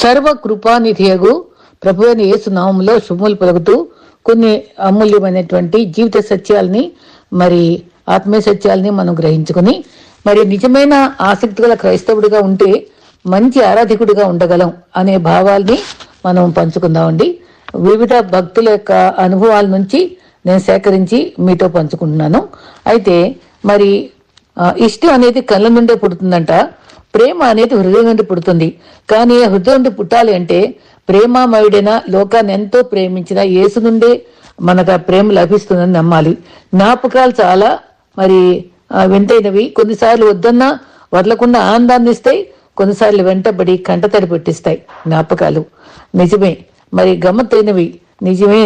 సర్వ కృపానిధియగు ప్రభువైన యేసు నామంలో శుభములు పలుకుతూ కొన్ని అమూల్యమైనటువంటి జీవిత సత్యాలని మరి ఆత్మీయ సత్యాలని మనం గ్రహించుకుని మరి నిజమైన ఆసక్తి గల క్రైస్తవుడిగా ఉంటే మంచి ఆరాధికుడిగా ఉండగలం అనే భావాల్ని మనం పంచుకుందామండి. వివిధ భక్తుల యొక్క అనుభవాల నుంచి నేను సేకరించి మీతో పంచుకుంటున్నాను. అయితే మరి ఇష్టం అనేది కళ్ళ నుండే పుడుతుందంట. ప్రేమ అనేది హృదయం నుండి పుడుతుంది. కానీ హృదయం నుండి పుట్టాలి అంటే ప్రేమామయుడైన లోకాన్ని ఎంతో ప్రేమించిన యేసు నుండే మనకు ఆ ప్రేమ లభిస్తుందని నమ్మాలి. జ్ఞాపకాలు చాలా మరి వింతైనవి కొన్నిసార్లు వద్దన్నా వదలకుండా ఆనందాన్ని ఇస్తాయి. కొన్నిసార్లు వెంటబడి కంటతడి పెట్టిస్తాయి జ్ఞాపకాలు. నిజమే. మరి గమ్మత్తైనవి. నిజమే.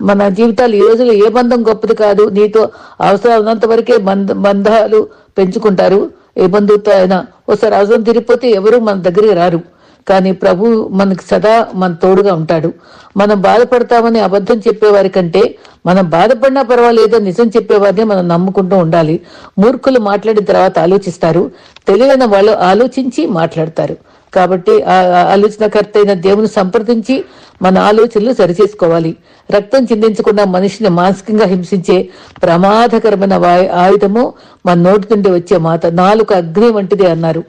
మన జీవితాలు ఈ రోజుల్లో ఏ బంధం గొప్పది కాదు. నీతో అవసరం ఉన్నంత వరకే బంధ బంధాలు పెంచుకుంటారు. ఏ బంధువుతో అయినా ఒకసారి అవసరం తిరిగిపోతే ఎవరు మన దగ్గరికి రారు. కానీ ప్రభు మనకి సదా మన తోడుగా ఉంటాడు. మనం బాధపడతామని అబద్ధం చెప్పేవారి కంటే మనం బాధపడినా పర్వాలేదో నిజం చెప్పేవారినే మనం నమ్ముకుంటూ ఉండాలి. మూర్ఖులు మాట్లాడిన తర్వాత ఆలోచిస్తారు. తెలివైన వాళ్ళు ఆలోచించి మాట్లాడతారు. కాబట్టి ఆ ఆలోచనకర్త అయిన దేవుని సంప్రదించి మన ఆలోచనలు సరిచేసుకోవాలి. రక్తం చిందించకుండా మనిషిని మానసికంగా హింసించే ప్రమాదకరమైన వాయు ఆయుధము మన నోటి నుండి వచ్చే మాట నాలుగు అగ్ని వంటిది అన్నారు.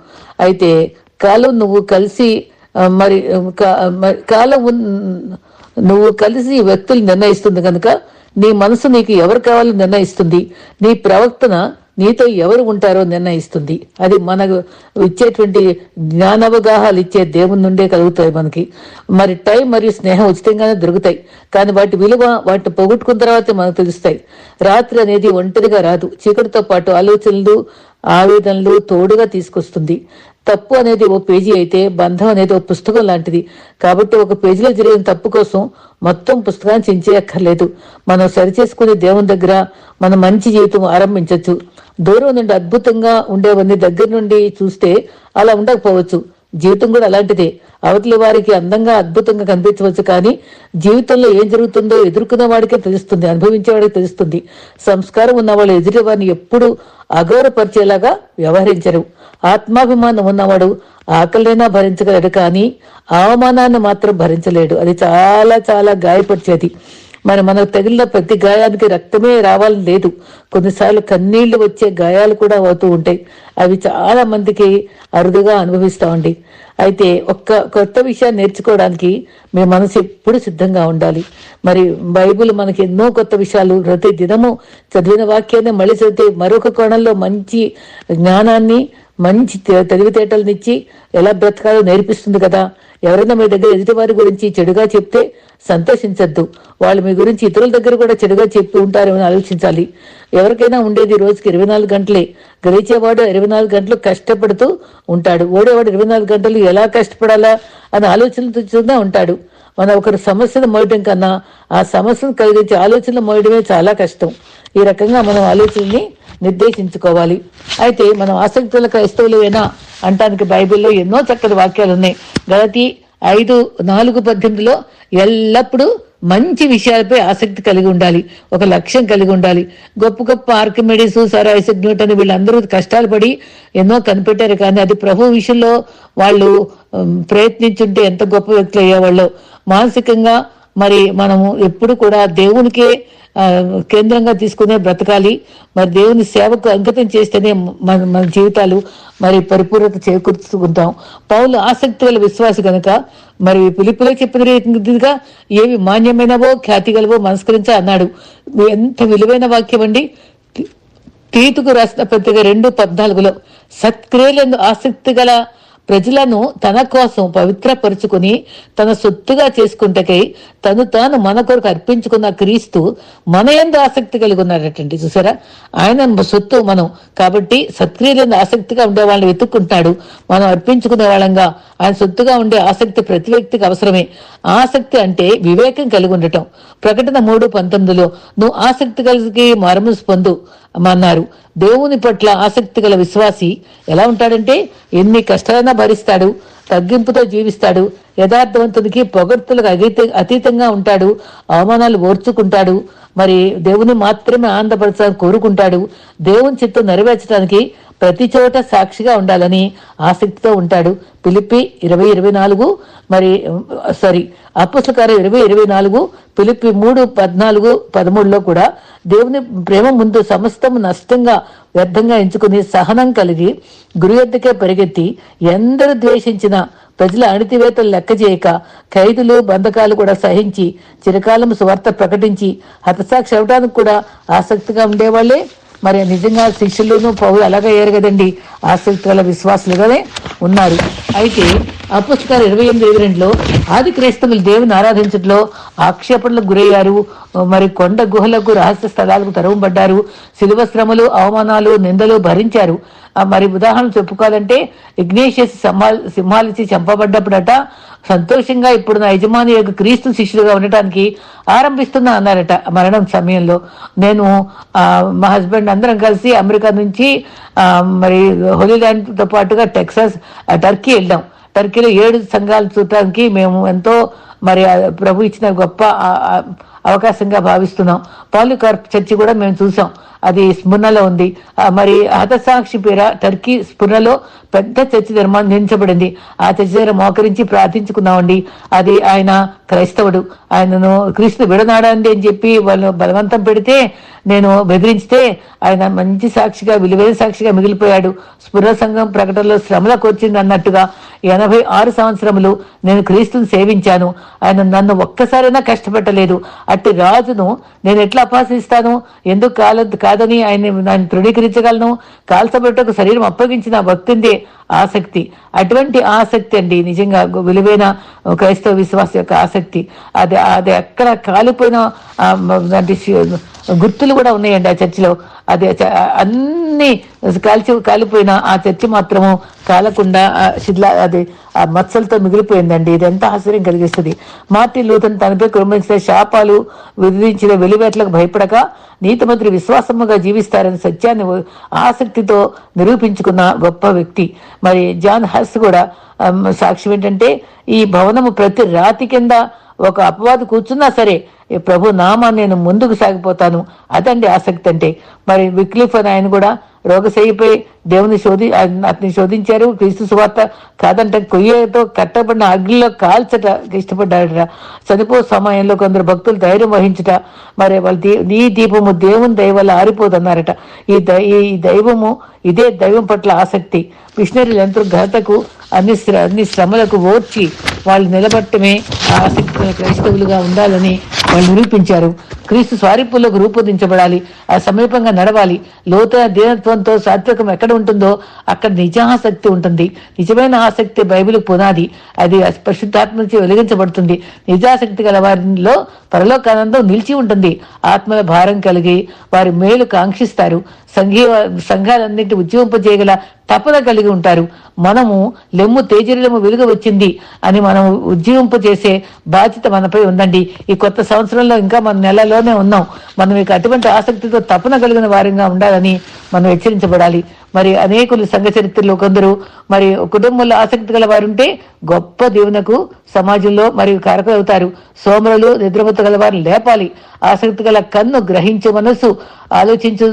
అయితే కాలం నువ్వు కలిసి మరి మరి కాలం నువ్వు కలిసి వ్యక్తులు నిర్ణయిస్తుంది కనుక నీ మనసు నీకు ఎవరు కావాలో నిర్ణయిస్తుంది. నీ ప్రవర్తన నీతో ఎవరు ఉంటారో నిర్ణయిస్తుంది. అది మనకు ఇచ్చేటువంటి జ్ఞానవగాహాలు ఇచ్చే దేవుని నుండే కలుగుతాయి మనకి. మరి టైం మరియు స్నేహం ఉచితంగానే దొరుకుతాయి. కానీ వాటి విలువ వాటిని పోగొట్టుకున్న తర్వాత మనకు తెలుస్తాయి. రాత్రి అనేది ఒంటరిగా రాదు. చీకటితో పాటు ఆలోచనలు ఆవేదనలు తోడుగా తీసుకొస్తుంది. తప్పు అనేది ఓ పేజీ అయితే బంధం అనేది ఓ పుస్తకం లాంటిది. కాబట్టి ఒక పేజీలో జరిగిన తప్పు కోసం మొత్తం పుస్తకాన్ని చించేయక్కర్లేదు. మనం సరిచేసుకునే దేవుని దగ్గర మన మంచి జీవితం ఆరంభించవచ్చు దూరం నుండి అద్భుతంగా ఉండేవన్నీ దగ్గర నుండి చూస్తే అలా ఉండకపోవచ్చు. జీవితం కూడా అలాంటిదే. అవతలి వారికి అందంగా అద్భుతంగా కనిపించవచ్చు కానీ జీవితంలో ఏం జరుగుతుందో ఎదుర్కొన్న వాడికే తెలుస్తుంది అనుభవించే వాడికి తెలుస్తుంది. సంస్కారం ఉన్న వాళ్ళు ఎదుటి వారిని ఎప్పుడు అగౌరవపరిచేలాగా వ్యవహరించరు. ఆత్మాభిమానం ఉన్నవాడు ఆకలినైనా భరించగలడు కానీ అవమానాన్ని మాత్రం భరించలేడు. అది చాలా చాలా గాయపరిచేది. మరి మనకు తగిలిన ప్రతి గాయానికి రక్తమే రావాలని లేదు. కొన్నిసార్లు కన్నీళ్ళు వచ్చే గాయాలు కూడా అవుతూ ఉంటాయి. అవి చాలా మందికి అరుదుగా అనుభవిస్తామండి అయితే ఒక్క కొత్త విషయాన్ని నేర్చుకోవడానికి మీ మనసు ఎప్పుడు సిద్ధంగా ఉండాలి. మరి బైబిల్ మనకి ఎన్నో కొత్త విషయాలు ప్రతి దినము చదివిన వాక్యాన్ని మళ్ళీ చదివితే మరొక కోణంలో మంచి జ్ఞానాన్ని మంచి తెలివితేటలనిచ్చి ఎలా బ్రతకాలో నేర్పిస్తుంది కదా. ఎవరైనా మీ దగ్గర ఎదుటివారి గురించి చెడుగా చెప్తే సంతోషించద్దు. వాళ్ళు మీ గురించి ఇతరుల దగ్గర కూడా చెడుగా చెప్తూ ఉంటారేమని ఆలోచించాలి. ఎవరికైనా ఉండేది రోజుకి ఇరవై నాలుగు గంటలే. గెలిచేవాడు ఇరవై నాలుగు గంటలు కష్టపడుతూ ఉంటాడు. ఓడేవాడు ఇరవై నాలుగు గంటలు ఎలా కష్టపడాలా అని ఆలోచనతో ఉంటాడు. మనం ఒకరి సమస్యను మోయటం కన్నా ఆ సమస్యను కలిగించే ఆలోచనలు మోయడమే చాలా కష్టం. ఈ రకంగా మనం ఆలోచనని నిర్దేశించుకోవాలి. అయితే మనం ఆసక్తుల క్రైస్తవులైనా అంటానికి బైబిల్లో ఎన్నో చక్కటి వాక్యాలు ఉన్నాయి గలతి ఐదు నాలుగు పద్దెనిమిదిలో ఎల్లప్పుడూ మంచి విషయాలపై ఆసక్తి కలిగి ఉండాలి. ఒక లక్ష్యం కలిగి ఉండాలి. గొప్ప గొప్ప ఆర్కిమెడిస్ సార్ ఐసెక్ న్యూటన్ వీళ్ళందరూ కష్టాలు పడి ఎన్నో కనిపెట్టారు. కానీ అది ప్రభు విషయంలో వాళ్ళు ప్రయత్నించుంటే ఎంత గొప్ప వ్యక్తులు అయ్యేవాళ్ళు. మానసికంగా మరి మనము ఎప్పుడు కూడా దేవునికే కేంద్రంగా తీసుకునే బ్రతకాలి. మరి దేవుని సేవకు అంకితం చేస్తేనే మన మన జీవితాలు మరి పరిపూర్ణత చేకూర్చుకుంటాం. పౌలు ఆసక్తి గల విశ్వాసి కనుక మరి పిలుపులో చెప్పిన రీతిగా ఏవి మాన్యమైనవో ఖ్యాతి గలవో మనస్కరించా అన్నాడు. ఎంత విలువైన వాక్యం అండి. తీతుకు రాసిన పత్రిక రెండు పద్నాలుగులో సత్క్రియలందు ఆసక్తి గల ప్రజలను తన కోసం పవిత్రపరుచుకుని తన సొత్తుగా చేసుకుంటకై తను తాను మన కొరకు అర్పించుకున్న క్రీస్తు మన ఎందు ఆసక్తి కలిగి ఉన్నాడటండి. చూసారా? ఆయన సొత్తు మనం కాబట్టి సత్క్రియలందు ఆసక్తిగా ఉండే వాళ్ళని వెతుక్కుంటాడు మనం అర్పించుకునే వాళ్ళంగా ఆయన సొత్తుగా ఉండే ఆసక్తి ప్రతి వ్యక్తికి అవసరమే. ఆసక్తి అంటే వివేకం కలిగి ఉండటం. ప్రకటన మూడు పంతొమ్మిదిలో నువ్వు ఆసక్తి కలిగి మారమనసు పొందు అన్నారు. దేవుని పట్ల ఆసక్తి గల విశ్వాసి ఎలా ఉంటాడంటే ఎన్ని కష్టాలైనా భరిస్తాడు తగ్గింపుతో జీవిస్తాడు యథార్థవంతునికి పొగడ్తలకు అతీతంగా ఉంటాడు అవమానాలు ఓర్చుకుంటాడు మరి దేవుని మాత్రమే ఆనందపరచాలని కోరుకుంటాడు. దేవుని చిత్తం నెరవేర్చడానికి ప్రతి చోట సాక్షిగా ఉండాలని ఆసక్తితో ఉంటాడు. పిలిపి ఇరవై ఇరవై నాలుగు మరి సారీ అప్పుసకార ఇరవై ఇరవై నాలుగు పిలిపి మూడు పద్నాలుగు పదమూడులో కూడా దేవుని ప్రేమ ముందు సమస్తము నష్టంగా వ్యర్థంగా ఎంచుకుని సహనం కలిగి గురు ఎద్దకే పరిగెత్తి ఎందరు ద్వేషించిన ప్రజల అణితివేతలు లెక్క చేయక ఖైదులు బంధకాలు కూడా సహించి చిరకాలం సువార్త ప్రకటించి హతసాక్షి అవడానికి కూడా ఆసక్తిగా ఉండేవాళ్ళే. మరి నిజంగా శిష్యులను పౌరులు అలాగే అయ్యారు కదండి ఆసక్తి గల విశ్వాసులుగానే ఉన్నారు. అయితే అపుస్తకాలు ఇరవై ఎనిమిది ఇరవై రెండులో ఆది క్రైస్తవులు దేవుని ఆరాధించడంలో ఆక్షేపణలకు గురయ్యారు. మరి కొండ గుహలకు రహస్య స్థలాలకు తరవబడ్డారు. శిలువ శ్రమలు అవమానాలు నిందలు భరించారు. మరి ఉదాహరణ చెప్పుకోవాలంటే ఇగ్నేషియస్ సింహాల్ సింహాలిచి చంపబడ్డప్పుడట సంతోషంగా ఇప్పుడు నా యజమాని యొక్క క్రీస్తు శిష్యులుగా ఉండటానికి ఆరంభిస్తున్నా అన్నారట మరణం సమయంలో. నేను మా హస్బెండ్ అందరం కలిసి అమెరికా నుంచి మరి హోలీల్యాండ్తో పాటుగా టెక్సాస్ టర్కీ వెళ్ళాం. టర్కీలో ఏడు సంఘాలు చూడటానికి మేము ఎంతో మరి ప్రభు ఇచ్చిన గొప్ప అవకాశంగా భావిస్తున్నాం. పాలికార్ప్ చర్చి కూడా మేము చూసాం. అది స్ముర్ణలో ఉంది. మరి హతసాక్షి పేర టర్కీ స్పుర్ణలో పెద్ద చర్చి నిర్మించబడింది. ఆ చర్చి దగ్గర మోకరించి ప్రార్థించుకున్నామండి. అది ఆయన క్రైస్తవుడు. ఆయనను క్రీస్తు విడనాడండి అని చెప్పి వాళ్ళు బలవంతం పెడితే నేను బెదిరించితే ఆయన మంచి సాక్షిగా విలువైన సాక్షిగా మిగిలిపోయాడు. స్ఫుర సంఘం ప్రకటనలో శ్రమలకు వచ్చింది అన్నట్టుగా ఎనభై ఆరు సంవత్సరములు నేను క్రీస్తుని సేవించాను. ఆయన నన్ను ఒక్కసారైనా కష్టపెట్టలేదు. అట్టి రాజును నేను ఎట్లా అపాసిస్తాను ఎందుకు కాల కాదని ఆయన ఆయన తృణీకరించగలను. కాల్చబెట్టకు శరీరం అప్పగించిన భక్తుందే ఆసక్తి. అటువంటి ఆసక్తి అండి నిజంగా విలువైన క్రైస్తవ విశ్వాస యొక్క ఆసక్తి. అది అది ఎక్కడ కాలిపోయిన గుర్తులు కూడా ఉన్నాయండి ఆ చర్చిలో. అది అన్ని కాల్చి కాలిపోయిన ఆ చర్చి మాత్రము కాలకుండా ఆ శిథిల అది ఆ మత్సలతో మిగిలిపోయిందండి. ఇది ఎంత ఆశ్చర్యం కలిగిస్తుంది. మార్టిన్ లూథన్ తనపై కుటుంబించిన శాపాలు విధించిన వెలివేట్లకు భయపడక నీతిమంత్రి విశ్వాసముగా జీవిస్తారని సత్యాన్ని ఆసక్తితో నిరూపించుకున్న గొప్ప వ్యక్తి. మరి జాన్ హస్ కూడా సాక్ష్యం ఏంటంటే ఈ భవనము ప్రతి రాతి కింద ఒక అపవాది కూర్చున్నా సరే ఈ ప్రభు నామా నేను ముందుకు సాగిపోతాను. అదండి ఆసక్తి అంటే. మరి విక్లిఫ్ అని ఆయన కూడా రోగశయ్యపై దేవుని శోధి అతని శోధించారు. క్రీస్తు సువార్త కాదంటే కొయ్యతో కట్టబడిన అగ్నిలో కాల్చట ఇష్టపడ్డాడట. చనిపో సమయంలో కొందరు భక్తులు ధైర్యం వహించుట మరి వాళ్ళ దీ- నీ దీపము దేవుని దైవాలు ఆరిపోదన్నారట. ఈ దై ఈ దైవము ఇదే దైవం పట్ల ఆసక్తి. మిషనరీలు ఎంతో ఘనతకు అన్ని అన్ని శ్రమలకు ఓర్చి వాళ్ళు నిలబట్టమే ఆసక్తి క్రైస్తవులుగా ఉండాలని వాళ్ళు నిరూపించారు. క్రీస్తు స్వారీపులకు రూపొందించబడాలి. ఆ సమీపంగా నడవాలి. లోతైన దీనత్వంతో సాత్వికం ఎక్కడ ఉంటుందో అక్కడ నిజాసక్తి ఉంటుంది. నిజమైన ఆసక్తి బైబిల్ పునాది. అది పరిశుద్ధాత్మ నుంచి వెలిగించబడుతుంది. నిజాసక్తి గల వారిలో పరలోకానందం నిలిచి ఉంటుంది. ఆత్మల భారం కలిగి వారి మేలు కాంక్షిస్తారు. సంఘీ సంఘాలన్నింటి ఉద్యమింపజేయగల తపన కలిగి ఉంటారు. మనము లెమ్ము తేజరిలము వెలుగు వచ్చింది అని మనం ఉద్యమింపజేసే చేసే బాధ్యత మనపై ఉందండి. ఈ కొత్త సంవత్సరంలో ఇంకా మన నెలలోనే ఉన్నాం. మనం ఇక అటువంటి ఆసక్తితో తపన కలిగిన వారంగా ఉండాలని మనం హెచ్చరించబడాలి. మరి అనేకులు సంఘ చరిత్రలో కొందరు మరి కుటుంబంలో ఆసక్తి గల వారుంటే గొప్ప దేవునకు సమాజంలో మరియు కారకులు అవుతారు సోమరులు నిద్రపోత గలవారు లేపాలి. ఆసక్తి గల కన్ను గ్రహించు మనస్సు ఆలోచించు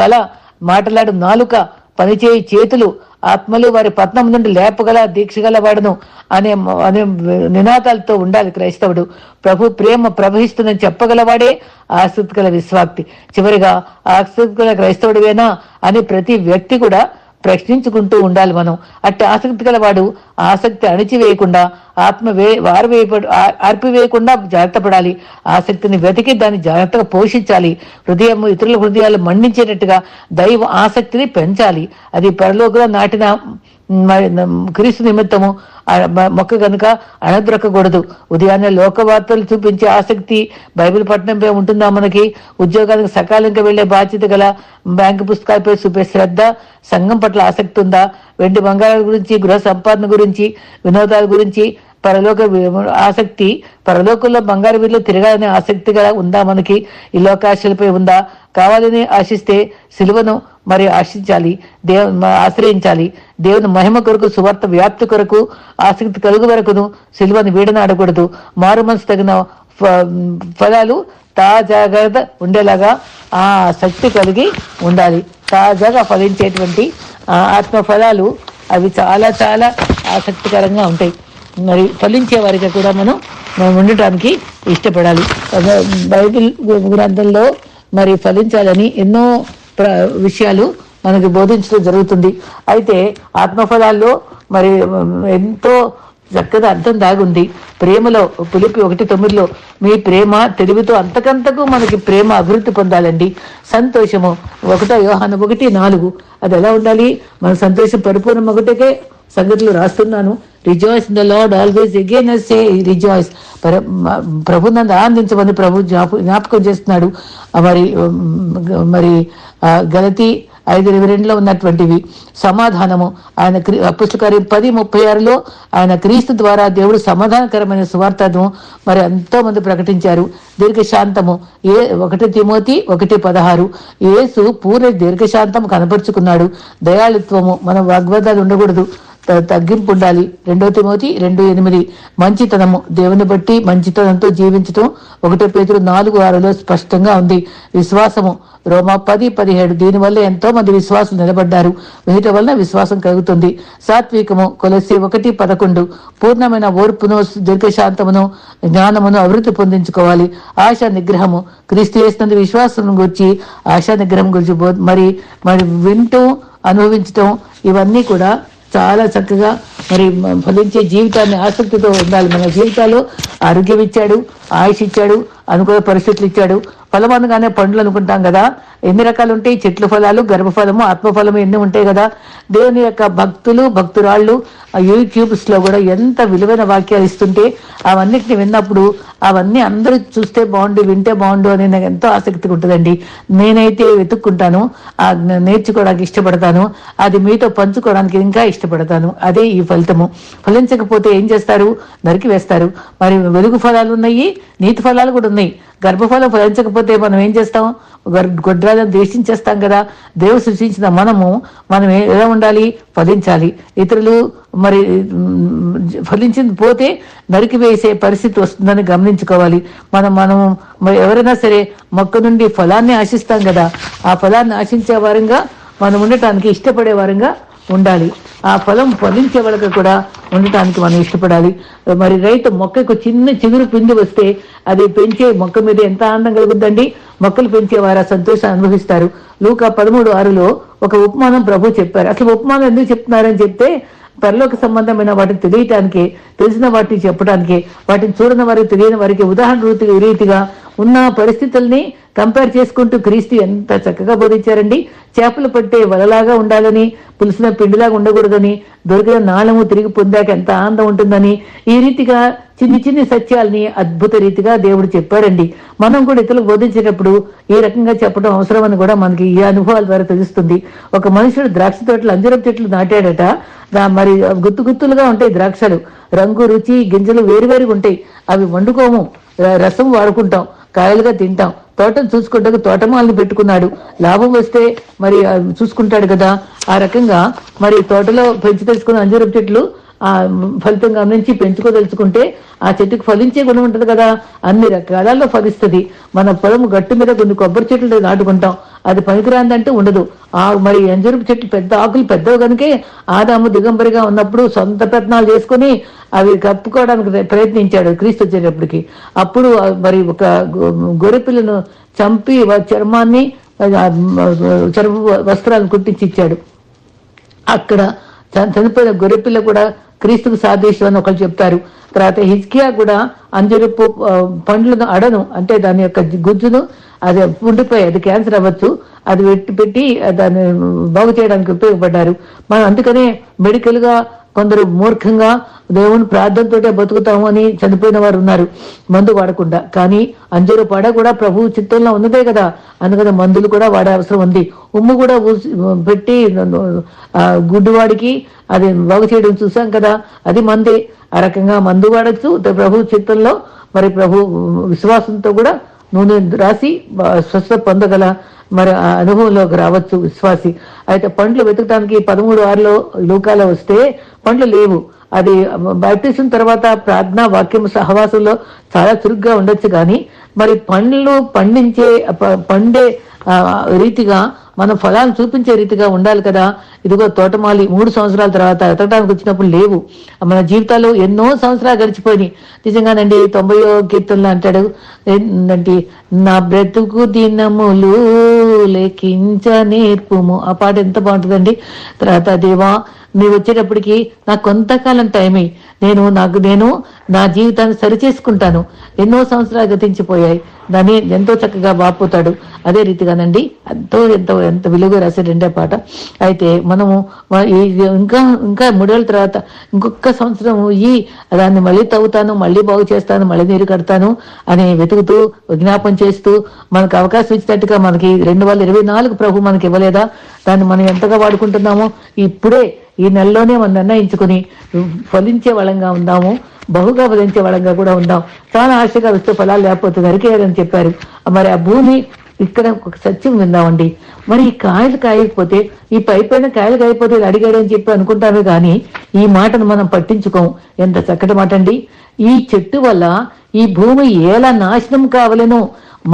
తల మాట్లాడు నాలుక పనిచేయి చేతులు ఆత్మలు వారి పట్నం నుండి లేపగల దీక్షగలవాడును అనే అనే నినాదాలతో ఉండాలి క్రైస్తవుడు. ప్రభు ప్రేమ ప్రవహిస్తుందని చెప్పగలవాడే ఆసక్తి గల విశ్వాక్తి. చివరిగా ఆసక్తి గల క్రైస్తవుడివేనా అని ప్రతి వ్యక్తి కూడా ప్రశ్నించుకుంటూ ఉండాలి మనం. అట్టి ఆసక్తి గలవాడు ఆసక్తి అణిచివేయకుండా ఆత్మ వే వారు అర్పివేయకుండా జాగ్రత్త పడాలి ఆసక్తిని వెతికి దాన్ని జాగ్రత్తగా పోషించాలి. హృదయం ఇతరుల హృదయాలు మండించేటట్టుగా దైవ ఆసక్తిని పెంచాలి. అది పరలోకంలో నాటిన క్రీస్తు నిమిత్తము. మొక్క కనుక అణద్రొక్కకూడదు. ఉదయాన్నే లోక వార్తలు చూపించే ఆసక్తి బైబిల్ పట్టణంపై ఉంటుందా మనకి? ఉద్యోగానికి సకాలంగా వెళ్ళే బాధ్యత గల బ్యాంకు పుస్తకాలపై చూపే శ్రద్ధ సంఘం పట్ల ఆసక్తి ఉందా? వెండి బంగారాల గురించి గృహ సంపాదన గురించి వినోదాల గురించి పరలోక ఆసక్తి పరలోకంలో బంగారు వీళ్ళు తిరగాలనే ఆసక్తి గల ఉందా మనకి? ఈ లోకాశలపై ఉందా? కావాలని ఆశిస్తే సిలువను మరి ఆశించాలి దేవ ఆశ్రయించాలి. దేవుని మహిమ కొరకు సువార్త వ్యాప్తి కొరకు ఆసక్తి కలుగు వరకును సిల్వని వీడనాడకూడదు. మారు మనసు తగిన ఫలాలు తాజాగ్రత్త ఉండేలాగా ఆ శక్తి కలిగి ఉండాలి. తాజాగా ఫలించేటువంటి ఆత్మ ఫలాలు అవి చాలా చాలా ఆసక్తికరంగా ఉంటాయి. మరి ఫలించే వారికి కూడా మనం మనం ఉండటానికి ఇష్టపడాలి. బైబిల్ గ్రంథంలో మరి ఫలించాలని ఎన్నో విషయాలు మనకి బోధించడం జరుగుతుంది. అయితే ఆత్మఫలాల్లో మరి ఎంతో చక్కగా అర్థం దాగుంది. ప్రేమలో పులిపి ఒకటి తొమ్మిదిలో మీ ప్రేమ తెలివితో అంతకంతకు మనకి ప్రేమ అభివృద్ధి పొందాలండి. సంతోషము ఒకటో యోహాను ఒకటి నాలుగు. అది ఎలా ఉండాలి? మన సంతోషం పరిపూర్ణం ఒకటికే సంగతులు రాస్తున్నాను. Rejoice the Lord always again say rejoice ప్రభు నన్ను ఆనందించమని ప్రభు జ్ఞాప- జ్ఞాపకం చేస్తున్నాడు. మరి మరి గలతీ ఐదు ఇరవై రెండులో ఉన్నటువంటివి. సమాధానము. ఆయన క్రీ- పుస్తకారి పది ముప్పై ఆరులో ఆయన క్రీస్తు ద్వారా దేవుడు సమాధానకరమైన సువార్తను మరి ఎంతో మంది ప్రకటించారు. దీర్ఘశాంతము. ఏ ఒకటి తిమోతి ఒకటి పదహారు. యేసు పూర్ణ దీర్ఘశాంతం కనపరుచుకున్నాడు. దయాళిత్వము. మన వాగ్వాదాలు ఉండకూడదు. తగ్గింపు ఉండాలి రెండో తిమోతి రెండు ఎనిమిది. మంచితనము. దేవుని బట్టి మంచితనంతో జీవించటం ఒకటో పేతురు నాలుగు ఆరులో స్పష్టంగా ఉంది. విశ్వాసము. రోమా పది పదిహేడు. దీనివల్ల ఎంతో మంది విశ్వాసం నిలబడ్డారు. వీటి వలన విశ్వాసం కలుగుతుంది. సాత్వికము. కొలసి ఒకటి పదకొండు. పూర్ణమైన ఓర్పును దీర్ఘశాంతమును జ్ఞానమును అభివృద్ధి పొందించుకోవాలి. ఆశా నిగ్రహము. క్రీస్తు చేస్తున్న విశ్వాసం గురించి ఆశా నిగ్రహం గురించి బో- మరి మరి వింటూ అనుభవించటం ఇవన్నీ కూడా చాలా చక్కగా మరి ఫలించే జీవితాన్ని ఆసక్తితో ఉండాలి. మన జీవితాల్లో ఆరోగ్యం ఇచ్చాడు ఆయుష్ ఇచ్చాడు అనుకూల పరిస్థితులు ఇచ్చాడు. ఫలం అనగానే పండ్లు అనుకుంటాం కదా. ఎన్ని రకాలు ఉంటాయి చెట్లు ఫలాలు గర్భఫలము ఆత్మఫలము ఎన్ని ఉంటాయి కదా? దేవుని యొక్క భక్తులు భక్తురాళ్ళు ఆ యూట్యూబ్స్లో కూడా ఎంత విలువైన వాక్యాలు ఇస్తుంటే అవన్నిటిని విన్నప్పుడు అవన్నీ అందరూ చూస్తే బాగుండు వింటే బాగుండు అని నాకు ఎంతో ఆసక్తిగా ఉంటుందండి. నేనైతే వెతుక్కుంటాను. ఆ నేర్చుకోవడానికి ఇష్టపడతాను. అది మీతో పంచుకోవడానికి ఇంకా ఇష్టపడతాను. అదే ఈ ఫలితము. ఫలించకపోతే ఏం చేస్తారు? నరికి వేస్తారు. మరి వెలుగు ఫలాలు ఉన్నాయి నీతి ఫలాలు కూడా ఉన్నాయి. గర్భఫలం ఫలించకపోతే మనం ఏం చేస్తాం? గర్- గొడ్రాలను ద్వేషించేస్తాం కదా. దేవుడు సృష్టించిన మనము మనం ఎలా ఉండాలి? ఫలించాలి. ఇతరులు మరి ఫలించింది పోతే నరికి వేసే పరిస్థితి వస్తుందని గమనించుకోవాలి. మనం మనం మరి ఎవరైనా సరే మొక్క నుండి ఫలాన్ని ఆశిస్తాం కదా. ఆ ఫలాన్ని ఆశించే వారంగా మనం ఉండటానికి ఇష్టపడే వారంగా ఉండాలి. ఆ ఫలం ఫలించే వరకు కూడా ఉండటానికి మనం ఇష్టపడాలి. మరి రైతు మొక్కకు చిన్న చిగురు పిండి వస్తే అది పెంచే మొక్క మీద ఎంత ఆనందం కలుగుద్దండి? మొక్కలు పెంచే వారు ఆ సంతోషాన్ని అనుభవిస్తారు. లూకా పదమూడు ఆరులో ఒక ఉపమానం ప్రభు చెప్పారు. అసలు ఉపమానం ఎందుకు చెప్తున్నారని చెప్తే పరలోక సంబంధమైన వాటిని తెలియటానికి తెలిసిన వాటిని చెప్పడానికి వాటిని చూడని వారికి తెలియని వారికి ఉదాహరణ రీతిగా ఉన్న పరిస్థితుల్ని కంపేర్ చేసుకుంటూ క్రీస్తు ఎంత చక్కగా బోధించారండి. చేపలు పట్టే వలలాగా ఉండాలని పులిసిన పిండిలాగా ఉండకూడదని దొరికిన నాళము తిరిగి పొందాక ఎంత ఆనందం ఉంటుందని ఈ రీతిగా చిన్ని చిన్ని సత్యాల్ని అద్భుత రీతిగా దేవుడు చెప్పారండి. మనం కూడా ఇతరులు బోధించేటప్పుడు ఈ రకంగా చెప్పడం అవసరం అని కూడా మనకి ఈ అనుభవాల ద్వారా తెలుస్తుంది. ఒక మనుషుడు ద్రాక్ష తోటలు అంజరం చెట్లు నాటాడట. మరి గుత్తు గుత్తులుగా ఉంటాయి ద్రాక్షలు. రంగు రుచి గింజలు వేరువేరుగా ఉంటాయి. అవి వండుకోము. రసం వాడుకుంటాం. కాయలుగా తింటాం. తోటను చూసుకుంటూ తోటమాలని పెట్టుకున్నాడు. లాభం వస్తే మరి చూసుకుంటాడు కదా. ఆ రకంగా మరి తోటలో పెంచి తెలుసుకున్న అంజూరపు చెట్లు ఆ ఫలితం గమనించి పెంచుకోదలుచుకుంటే ఆ చెట్టుకు ఫలించే గుణం ఉంటుంది కదా. అన్ని రకాలలో ఫలిస్తుంది. మన పొలం గట్టు మీద కొన్ని కొబ్బరి చెట్లు నాటుకుంటాం. అది పనికిరాందంటే ఉండదు. ఆ మరి అంజూరపు చెట్టు పెద్ద ఆకులు పెద్దవి కనుకే ఆదాము దిగంబరిగా ఉన్నప్పుడు సొంత ప్రయత్నాలు చేసుకుని అవి కప్పుకోవడానికి ప్రయత్నించాడు క్రీస్తు వచ్చేటప్పటికి. అప్పుడు మరి ఒక గొర్రెపిల్లను గొర్రె చంపి చర్మాన్ని చర్మ వస్త్రాలను కుట్టించి ఇచ్చాడు. అక్కడ చ- చనిపోయిన గొర్రెపిల్ల కూడా క్రీస్తుకు సాదృశ్యం అని ఒకరు చెప్తారు. తర్వాత హిజ్కియా కూడా అంజరపు పండ్లను అడను అంటే దాని యొక్క గుజ్జును అది ఉండిపోయి అది క్యాన్సర్ అవ్వచ్చు. అది పెట్టి పెట్టి దాన్ని బాగు చేయడానికి ఉపయోగపడ్డారు. మనం అందుకనే మెడికల్గా కొందరు మూర్ఖంగా దేవుని ప్రార్థనతోటే బతుకుతాము అని చనిపోయిన వారు ఉన్నారు. మందు వాడకుండా. కానీ అంజూరు పడ కూడా ప్రభు చిత్తంలో ఉన్నదే కదా. అందుకని మందులు కూడా వాడే అవసరం ఉంది. ఉమ్ము కూడా పెట్టి గుడ్డివాడికి అది బాగు చేయడం చూసాం కదా. అది మందే. ఆ రకంగా మందు వాడచ్చు. ప్రభు చిత్తంలో మరి ప్రభు విశ్వాసంతో కూడా నూనె రాసి స్వస్థ పొందగల మరి అనుభవంలోకి రావచ్చు విశ్వాసి. అయితే పండ్లు వెతకడానికి పదమూడు ఆరులో లోకాలో వస్తే పండ్లు లేవు. అది బాప్టిజం తర్వాత ప్రార్థన వాక్యం సహవాసంలో చాలా చురుగ్గా ఉండొచ్చు కానీ మరి పండ్లు పండించే ప- పండే రీతిగా మనం ఫలాలు చూపించే రీతిగా ఉండాలి కదా. ఇదిగో తోటమాలి మూడు సంవత్సరాల తర్వాత ఎతకడానికి వచ్చినప్పుడు లేవు. మన జీవితాలు ఎన్నో సంవత్సరాలు గడిచిపోయినాయి. నిజంగానండి తొంభయో కీర్తనలు అంటాడు ఏంటంటే నా బ్రతుకు దినములు లెక్కించ నేర్పుము. ఆ పాట ఎంత బాగుంటుందండి. తర్వాత దేవా నీవు వచ్చేటప్పటికి నాకు కొంతకాలం టైం అయ్యి నేను నాకు నేను నా జీవితాన్ని సరిచేసుకుంటాను. ఎన్నో సంవత్సరాలు గతించిపోయాయి. దాన్ని ఎంతో చక్కగా బాపుతాడు అదే రీతిగానండి ఎంతో ఎంతో ఎంత విలువ రాసే రెండే పాట. అయితే మనము ఇంకా ఇంకా మూడేళ్ళ తర్వాత ఇంకొక సంవత్సరం ఈ దాన్ని మళ్ళీ తవ్వుతాను మళ్ళీ బాగు చేస్తాను మళ్ళీ నీరు కడతాను అని వెతుకుతూ విజ్ఞాపం చేస్తూ మనకు అవకాశం ఇచ్చినట్టుగా మనకి రెండు వేల ఇరవై నాలుగు ప్రభు మనకి ఇవ్వలేదా? దాన్ని మనం ఎంతగా వాడుకుంటున్నామో ఇప్పుడే ఈ నెలలోనే మనం నిర్ణయించుకుని ఫలించే వాళ్ళంగా ఉందాము బహుగా ఫలించే వాళ్ళంగా కూడా ఉందాం. చాలా ఆశగా వస్తూ ఫలాలు లేకపోతే నరికేయాలని చెప్పారు. మరి ఆ భూమి ఇక్కడ ఒక సత్యం విందామండి మరి ఈ కాయలు కాయకపోతే ఈ పై పైన కాయలు కాయకపోతే అడిగాడు అని చెప్పి అనుకుంటామే కానీ ఈ మాటను మనం పట్టించుకోం ఎంత చక్కటి మాట అండి. ఈ చెట్టు వల్ల ఈ భూమి ఎలా నాశనం కావలేను?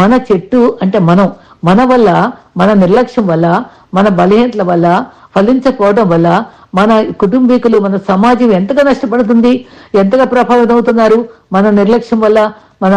మన చెట్టు అంటే మనం మన వల్ల మన నిర్లక్ష్యం వల్ల మన బలహీనతల వల్ల ఫలించకపోవడం వల్ల మన కుటుంబీకులు మన సమాజం ఎంతగా నష్టపడుతుంది ఎంతగా ప్రభావితం అవుతున్నారు మన నిర్లక్ష్యం వల్ల మన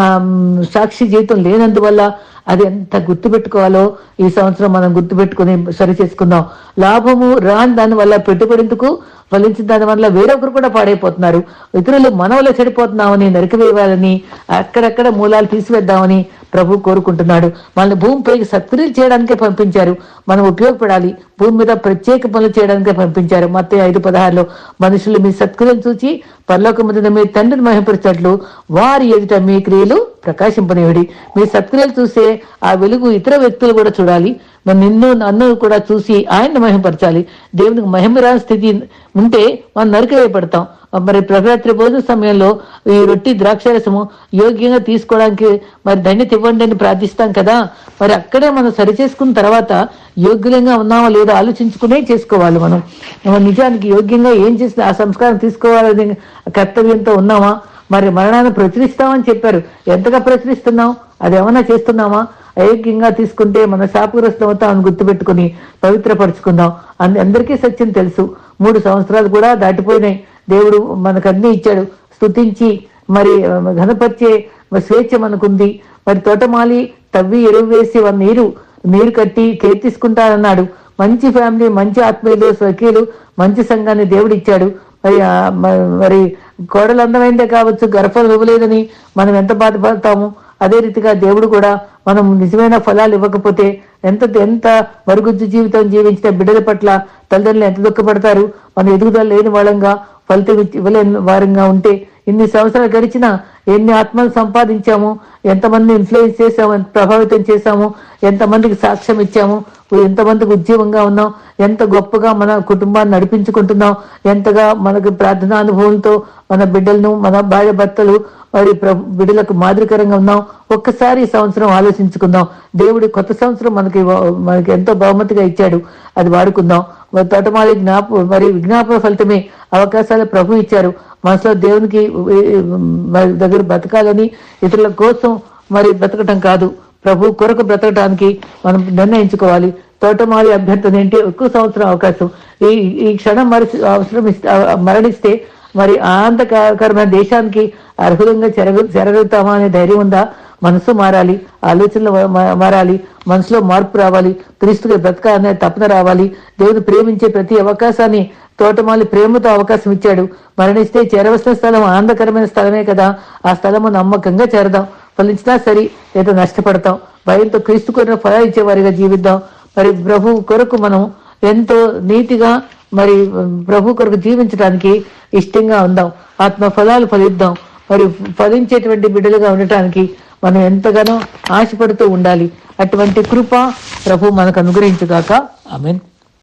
సాక్షి జీవితం లేనందువల్ల అది ఎంత గుర్తుపెట్టుకోవాలో ఈ సంవత్సరం మనం గుర్తుపెట్టుకుని సరి చేసుకుందాం. లాభము రాని దాని వల్ల పెట్టుబడిందుకు ఫలించిన దాని వల్ల వేరొకరు కూడా పాడైపోతున్నారు. ఇతరులు మన వల్ల చెడిపోతున్నామని నరికివేయాలని అక్కడక్కడ మూలాలు తీసివేద్దామని ప్రభు కోరుకుంటున్నాడు. మనల్ని భూమిపైకి సత్క్రియలు చేయడానికే పంపించారు. మనం ఉపయోగపడాలి. భూమి మీద ప్రత్యేక పనులు చేయడానికి పంపించారు. మత్తే ఐదు పదహారులో మనుషులు మీ సత్క్రియలు చూచి పరలోకముందు మీ తండ్రిని మహింపరిచినట్లు వారి ఎదుట మీ క్రియలు ప్రకాశింపనివిడి మీ సత్క్రియలు చూసే ఆ వెలుగు ఇతర వ్యక్తులు కూడా చూడాలి. మరి నిన్ను నన్ను కూడా చూసి ఆయన్ని మహింపరచాలి. దేవునికి మహిమరాని స్థితి ఉంటే మనం నరకవేయబడతాం మరి ప్రభరాత్రి భోజన సమయంలో ఈ రొట్టి ద్రాక్షరసము యోగ్యంగా తీసుకోవడానికి మరి ధన్యత ఇవ్వండి అని ప్రార్థిస్తాం కదా. మరి అక్కడే మనం సరి చేసుకున్న తర్వాత యోగ్యంగా ఉన్నామా లేదో ఆలోచించుకునే చేసుకోవాలి మనం. మనం నిజానికి యోగ్యంగా ఏం చేసిన ఆ సంస్కారం తీసుకోవాలని కర్తవ్యంతో ఉన్నామా? మరి మరణాన్ని ప్రచురిస్తామని చెప్పారు. ఎంతగా ప్రచురిస్తున్నాం? అది ఏమన్నా చేస్తున్నామా? అయోగ్యంగా తీసుకుంటే మన శాపగ్రస్తం అవుతామని గుర్తుపెట్టుకుని పవిత్రపరుచుకుందాం. అంద అందరికీ సత్యం తెలుసు. మూడు సంవత్సరాలు కూడా దాటిపోయినాయి. దేవుడు మనకు అన్ని ఇచ్చాడు. స్తుతించి మరి ఘనపరిచే స్వేచ్ఛ మనకుంది. మరి తోటమాలి తవ్వి ఎరువు వేసి వాళ్ళ నీరు నీరు కట్టి కేర్ తీసుకుంటానన్నాడు. మంచి ఫ్యామిలీ మంచి ఆత్మీయులు సఖీలు మంచి సంఘాన్ని దేవుడు ఇచ్చాడు. మరి మరి కోడలు అందమైందే కావచ్చు గర్భం ఇవ్వలేదని మనం ఎంత బాధపడతాము? అదే రీతిగా దేవుడు కూడా మనం నిజమైన ఫలాలు ఇవ్వకపోతే ఎంత ఎంత మరుగుజ్జు జీవితం జీవించిన బిడ్డల పట్ల తల్లిదండ్రులు ఎంత దుఃఖపడతారు? మన ఎదుగుదల లేని వాళ్ళంగా ఫలితం ఇవ్వలేని వారంగా ఉంటే ఇన్ని సంవత్సరాలు గడిచినా ఎన్ని ఆత్మలు సంపాదించాము ఎంతమంది ఇన్ఫ్లుయెన్స్ చేసాము ఎంత ప్రభావితం చేశాము ఎంతమందికి సాక్ష్యం ఇచ్చాము ఎంతమందికి ఉద్యమంగా ఉన్నాం ఎంత గొప్పగా మన కుటుంబాన్ని నడిపించుకుంటున్నాం ఎంతగా మనకు ప్రార్థనా అనుభవంతో మన బిడ్డలను మన భార్య భర్తలు మరి బిడ్డలకు మాదిరికరంగా ఉన్నాం. ఒక్కసారి ఈ సంవత్సరం ఆలోచించుకుందాం. దేవుడు కొత్త సంవత్సరం మనకి మనకి ఎంతో బహుమతిగా ఇచ్చాడు. అది వాడుకుందాం. తోటమాలి జ్ఞాప మరియు విజ్ఞాపన ఫలితమే అవకాశాలు ప్రభు ఇచ్చారు. మనసులో దేవునికి దగ్గర బ్రతకాలని ఇతరుల కోసం మరి బ్రతకటం కాదు. ప్రభు కొరకు బ్రతకటానికి మనం నిర్ణయించుకోవాలి. తోటమాలి అభ్యర్థన ఏంటి ఎక్కువ సంవత్సరం అవకాశం. ఈ ఈ క్షణం మరి అవసరం ఇస్తే మరణిస్తే మరి ఆనందకరమైన దేశానికి అర్హులంగా చెరగ చెరగలుగుతామా అనే ధైర్యం ఉందా? మనసు మారాలి. ఆలోచనలు మారాలి. మనసులో మార్పు రావాలి. క్రీస్తుగా బ్రతకాలనే తపన రావాలి. దేవుని ప్రేమించే ప్రతి అవకాశాన్ని తోటమాలి ప్రేమతో అవకాశం ఇచ్చాడు. మరణిస్తే చేరవలసిన స్థలం ఆనందకరమైన స్థలమే కదా. ఆ స్థలము నమ్మకంగా చేరదాం. ఫలించినా సరే లేదా నష్టపడతాం. భయంతో క్రీస్తు కొరిన ఫలాలు ఇచ్చేవారిగా జీవిద్దాం. మరి ప్రభు కొరకు మనం ఎంతో నీతిగా మరి ప్రభు కొరకు జీవించడానికి ఇష్టంగా ఉందాం. ఆత్మ ఫలాలు ఫలిద్దాం. మరి ఫలించేటువంటి బిడ్డలుగా ఉండటానికి మనం ఎంతగానో ఆశపడుతూ ఉండాలి. అటువంటి కృప ప్రభు మనకు అనుగ్రహించుగాక. ఆమెన్.